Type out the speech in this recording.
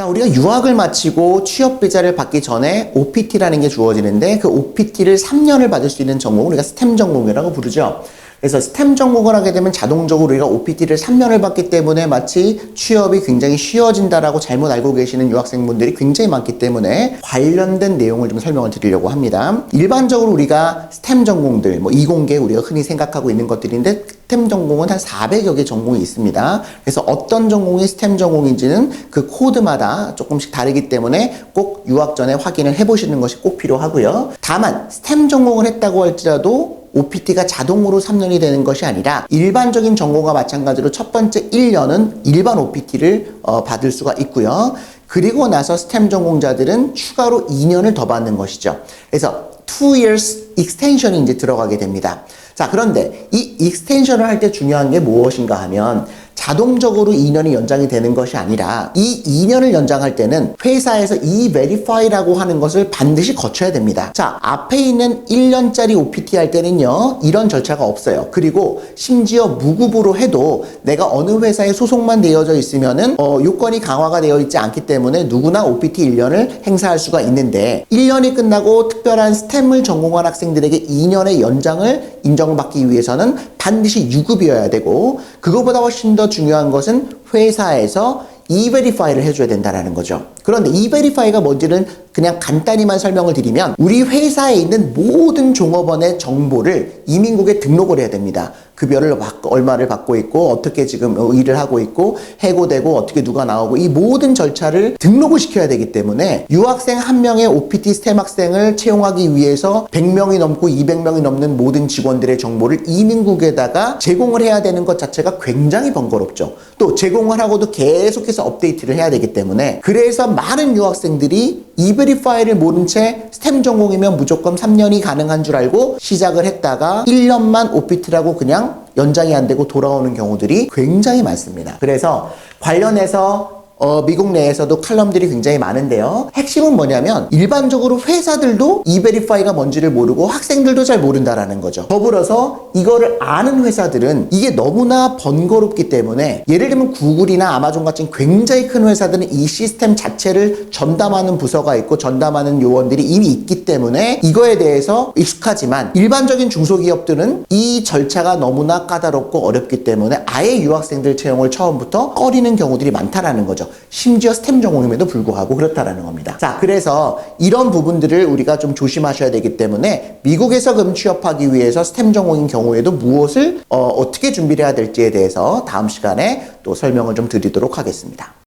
자, 우리가 유학을 마치고 취업 비자를 받기 전에 OPT라는 게 주어지는데 그 OPT를 3년을 받을 수 있는 전공을 우리가 스템 전공이라고 부르죠. 그래서 스템 전공을 하게 되면 자동적으로 우리가 OPT를 3년을 받기 때문에 마치 취업이 굉장히 쉬워진다라고 잘못 알고 계시는 유학생분들이 굉장히 많기 때문에 관련된 내용을 좀 설명을 드리려고 합니다. 일반적으로 우리가 스템 전공들, 뭐 이공계 우리가 흔히 생각하고 있는 것들인데 스템 전공은 한 400여 개 전공이 있습니다. 그래서 어떤 전공이 스템 전공인지는 그 코드마다 조금씩 다르기 때문에 꼭 유학 전에 확인을 해보시는 것이 꼭 필요하고요. 다만 스템 전공을 했다고 할지라도 OPT가 자동으로 3년이 되는 것이 아니라 일반적인 전공과 마찬가지로 첫 번째 1년은 일반 OPT를 어, 받을 수가 있고요. 그리고 나서 스템 전공자들은 추가로 2년을 더 받는 것이죠. 그래서 2 years extension이 이제 들어가게 됩니다. 자, 그런데 이 익스텐션을 할 때 중요한 게 무엇인가 하면 자동적으로 2년이 연장이 되는 것이 아니라 이 2년을 연장할 때는 회사에서 E-Verify라고 하는 것을 반드시 거쳐야 됩니다. 자, 앞에 있는 1년짜리 OPT 할 때는요, 이런 절차가 없어요. 그리고 심지어 무급으로 해도 내가 어느 회사에 소속만 되어져 있으면은 어, 요건이 강화가 되어 있지 않기 때문에 누구나 OPT 1년을 행사할 수가 있는데 1년이 끝나고 특별한 스템을 전공한 학생들에게 2년의 연장을 인정받기 위해서는 반드시 유급이어야 되고 그거보다 훨씬 더 중요한 것은 회사에서 E-Verify를 해줘야 된다는 거죠. 그런데 E-Verify가 뭔지는 그냥 간단히만 설명을 드리면 우리 회사에 있는 모든 종업원의 정보를 이민국에 등록을 해야 됩니다. 급여를 받, 얼마를 받고 있고 어떻게 지금 일을 하고 있고 해고되고 어떻게 누가 나오고 이 모든 절차를 등록을 시켜야 되기 때문에 유학생 한 명의 OPT 스템 학생을 채용하기 위해서 100명이 넘고 200명이 넘는 모든 직원들의 정보를 이민국에다가 제공을 해야 되는 것 자체가 굉장히 번거롭죠. 또 제공을 하고도 계속해서 업데이트를 해야 되기 때문에 그래서 많은 유학생들이 이베리파이를 모른 채 스템 전공이면 무조건 3년이 가능한 줄 알고 시작을 했다가 1년만 OPT라고 그냥 연장이 안 되고 돌아오는 경우들이 굉장히 많습니다. 그래서 관련해서 어, 미국 내에서도 칼럼들이 굉장히 많은데요. 핵심은 뭐냐면 일반적으로 회사들도 이베리파이가 뭔지를 모르고 학생들도 잘 모른다라는 거죠. 더불어서 이거를 아는 회사들은 이게 너무나 번거롭기 때문에 예를 들면 구글이나 아마존 같은 굉장히 큰 회사들은 이 시스템 자체를 전담하는 부서가 있고 전담하는 요원들이 이미 있기 때문에 이거에 대해서 익숙하지만 일반적인 중소기업들은 이 절차가 너무나 까다롭고 어렵기 때문에 아예 유학생들 채용을 처음부터 꺼리는 경우들이 많다라는 거죠. 심지어 스템 전공임에도 불구하고 그렇다라는 겁니다. 자, 그래서 이런 부분들을 우리가 좀 조심하셔야 되기 때문에 미국에서 금 취업하기 위해서 스템 전공인 경우에도 무엇을 어, 어떻게 준비를 해야 될지에 대해서 다음 시간에 또 설명을 좀 드리도록 하겠습니다.